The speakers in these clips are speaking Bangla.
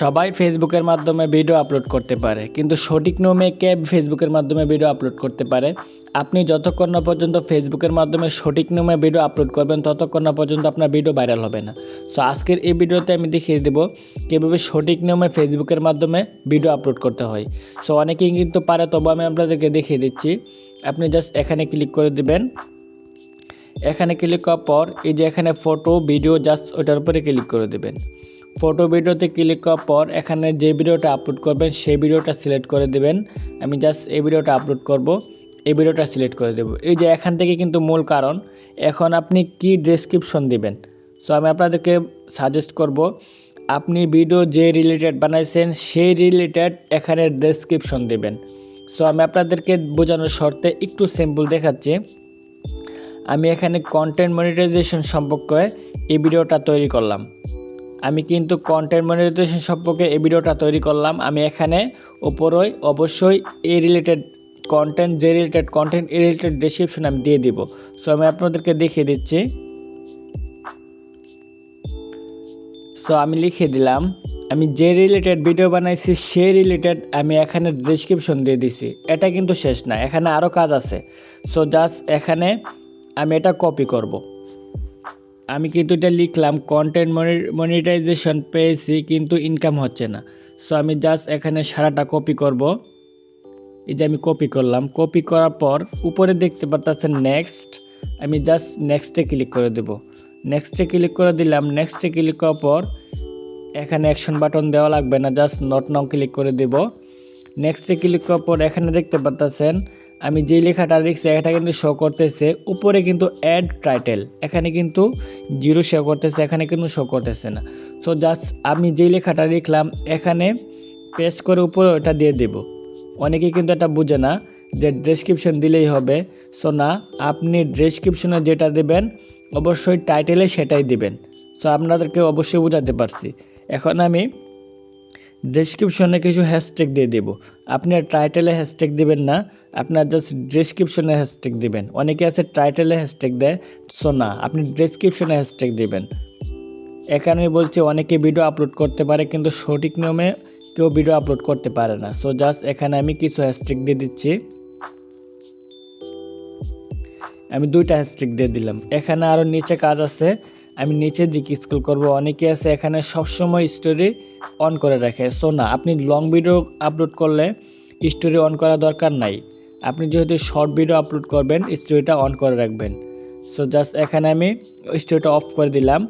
সবাই ফেসবুকের মাধ্যমে ভিডিও আপলোড করতে পারে, কিন্তু সঠিক নিয়মে কে ফেসবুকের মাধ্যমে ভিডিও আপলোড করতে পারে? আপনি যতক্ষণ না পর্যন্ত ফেসবুকের মাধ্যমে সঠিক নিয়মে ভিডিও আপলোড করবেন, ততক্ষণ না পর্যন্ত আপনার ভিডিও ভাইরাল হবে না। সো আজকের এই ভিডিওতে আমি দেখিয়ে দেবো কীভাবে সঠিক নিয়মে ফেসবুকের মাধ্যমে ভিডিও আপলোড করতে হয়। সো অনেকেই কিন্তু পারে, তবু আমি আপনাদেরকে দেখিয়ে দিচ্ছি। আপনি জাস্ট এখানে ক্লিক করে দিবেন। এখানে ক্লিক করার পর এই যে এখানে ফটো ভিডিও জাস্ট ওটার উপরে ক্লিক করে দেবেন। ফটো ভিডিওতে ক্লিক করার পর এখানে যে ভিডিওটা আপলোড করবেন, সেই ভিডিওটা সিলেক্ট করে দেবেন। আমি জাস্ট এই ভিডিওটা আপলোড করব, এই ভিডিওটা সিলেক্ট করে দেব। এই যে এখান থেকে কিন্তু মূল কারণ, এখন আপনি কি ডেসক্রিপশন দিবেন? সো আমি আপনাদেরকে সাজেস্ট করব, আপনি ভিডিও যে রিলেটেড বানাইছেন, সেই রিলেটেড এখানে ডেসক্রিপশন দেবেন। সো আমি আপনাদেরকে বোঝানোর শর্তে একটু সিম্পল দেখাচ্ছি। আমি এখানে কন্টেন্ট মনিটাইজেশন সম্পর্কে এই ভিডিওটা তৈরি করলাম। আমি কিন্তু কন্টেন্ট মনিটাইজেশন সম্পর্কে এই ভিডিওটা তৈরি করলাম। আমি এখানে ওপরই অবশ্যই এই রিলেটেড কন্টেন্ট যে রিলেটেড কন্টেন্ট এই রিলেটেড ডেসক্রিপশন আমি দিয়ে দিব। সো আমি আপনাদেরকে দেখিয়ে দিচ্ছি। সো আমি লিখে দিলাম, আমি যে রিলেটেড ভিডিও বানাইছি, সেই রিলেটেড আমি এখানে ডিসক্রিপশন দিয়ে দিছি। এটা কিন্তু শেষ না, এখানে আরও কাজ আছে। সো জাস্ট এখানে আমি এটা কপি করব। আমি কিন্তু এটা লিখলাম কন্টেন্ট মনিটাইজেশন পেয়েছি কিন্তু ইনকাম হচ্ছে না। সো আমি জাস্ট এখানে সারাটা কপি করব। এই যে আমি কপি করলাম কপি করার পর উপরে দেখতে পারতেছেন নেক্সট আমি জাস্ট নেক্সটে ক্লিক করে দেব। নেক্সটে ক্লিক করে দিলাম নেক্সটে ক্লিক করার পর এখানে অ্যাকশন বাটন দেওয়া লাগবে না জাস্ট নট নাও ক্লিক করে দেব। নেক্সটে ক্লিক করার পর এখানে দেখতে পারতেছেন আমি যেই লেখাটা লিখছি এটা কিন্তু শো করতেছে। উপরে কিন্তু অ্যাড টাইটেল এখানে কিন্তু জিরো শো করতেছে, এখানে কিন্তু শো করতেছে না। সো জাস্ট আমি যেই লেখাটা লিখলাম, এখানে পেস্ট করে উপরে ওটা দিয়ে দেব। অনেকে কিন্তু এটা বুঝে না যে ডেসক্রিপশন দিলেই হবে। সো না, আপনি ডেসক্রিপশনে যেটা দেবেন, অবশ্যই টাইটেলে সেটাই দিবেন। সো আপনাদেরকে অবশ্যই বোঝাতে পারছি। এখন আমি ডেসক্রিপশনে কিছু হ্যাশট্যাগ দিয়ে দেবো। আপনি আর টাইটেলে হ্যাশট্যাগ দিবেন না আপনার জাস্ট ডেসক্রিপশনে হ্যাশট্যাগ দিবেন। অনেকে আছে টাইটেলে হ্যাশট্যাগ দেয় সো না, আপনি ডেসক্রিপশনে হ্যাশট্যাগ দিবেন। এখানে বলছি, অনেকে ভিডিও আপলোড করতে পারে, কিন্তু সঠিক নিয়মে কেউ ভিডিও আপলোড করতে পারে না। সো জাস্ট এখানে আমি কিছু হ্যাশট্যাগ দিয়ে দিচ্ছি। আমি দুইটা হ্যাশট্যাগ দিয়ে দিলাম। এখানে আরও নিচে কাজ আছে আমি নিচের দিকে স্ক্রল করব। অনেকে আছে এখানে সবসময় স্টোরি অন করে রাখে। সো না, আপনি লং ভিডিও আপলোড করলে স্টোরি অন করা দরকার নাই। আপনি যেহেতু শর্ট ভিডিও আপলোড করবেন স্টোরিটা অন করে রাখবেন। সো জাস্ট এখানে আমি স্টোরিটা অফ করে দিলাম।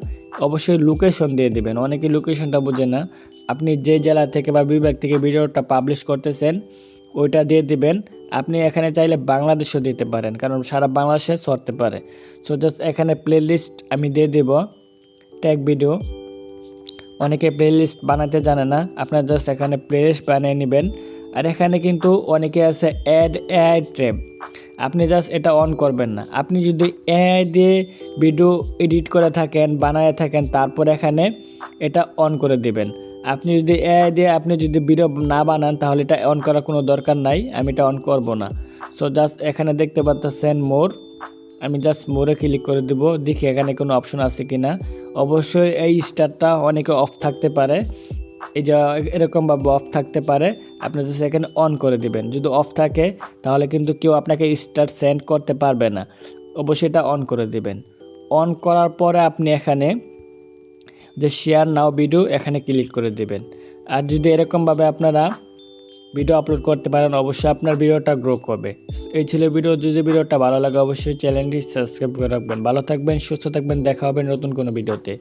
অবশ্যই লোকেশন দিয়ে দিবেন। অনেকে লোকেশনটা বোঝে না। আপনি যে জেলা থেকে বা বিভাগ থেকে ভিডিওটা পাবলিশ করতেছেন ওইটা দিয়ে দিবেন। আপনি এখানে চাইলে বাংলাদেশও দিতে পারেন, কারণ সারা বাংলাদেশে সরতে পারে। সো জাস্ট এখানে প্লেলিস্ট আমি দিয়ে দেব ট্যাগ ভিডিও অনেকে প্লেলিস্ট বানাতে জানে না, আপনার জাস্ট এখানে প্লেলিস্ট বানিয়ে নেবেন। আর এখানে কিন্তু অনেকে আছে অ্যাড এআই ট্রেপ আপনি জাস্ট এটা অন করবেন না। আপনি যদি এআই দিয়ে ভিডিও এডিট করে থাকেন, বানায় থাকেন, তারপর এখানে এটা অন করে দিবেন। আপনি যদি এআই দিয়ে আপনি যদি ভিডিও না বানান, তাহলে এটা অন করার কোনো দরকার নাই, আমি এটা অন করব না। সো জাস্ট এখানে দেখতে পাচ্ছেন মোর। আমি জাস্ট মোরে ক্লিক করে দেব, দেখি এখানে কোনো অপশন আছে কি না অবশ্যই এই স্টারটা অনেকে অফ থাকতে পারে। এই যে এরকমভাবে অফ থাকতে পারে। আপনি জাস্ট এখানে অন করে দিবেন। যদি অফ থাকে, তাহলে কিন্তু কেউ আপনাকে স্টার সেন্ড করতে পারবে না। অবশ্যই এটা অন করে দিবেন। অন করার পরে আপনি এখানে যে শেয়ার নাও ভিডিও এখানে ক্লিক করে দেবেন। আর যদি এরকমভাবে আপনারা ভিডিও আপলোড করতে পারেন, অবশ্যই আপনার ভিডিওটা গ্রো করবে। এই ছিল ভিডিও যদি ভিডিওটা ভালো লাগে, অবশ্যই চ্যানেলটি সাবস্ক্রাইব করে রাখবেন। ভালো থাকবেন, সুস্থ থাকবেন। দেখা হবে নতুন কোনো ভিডিওতে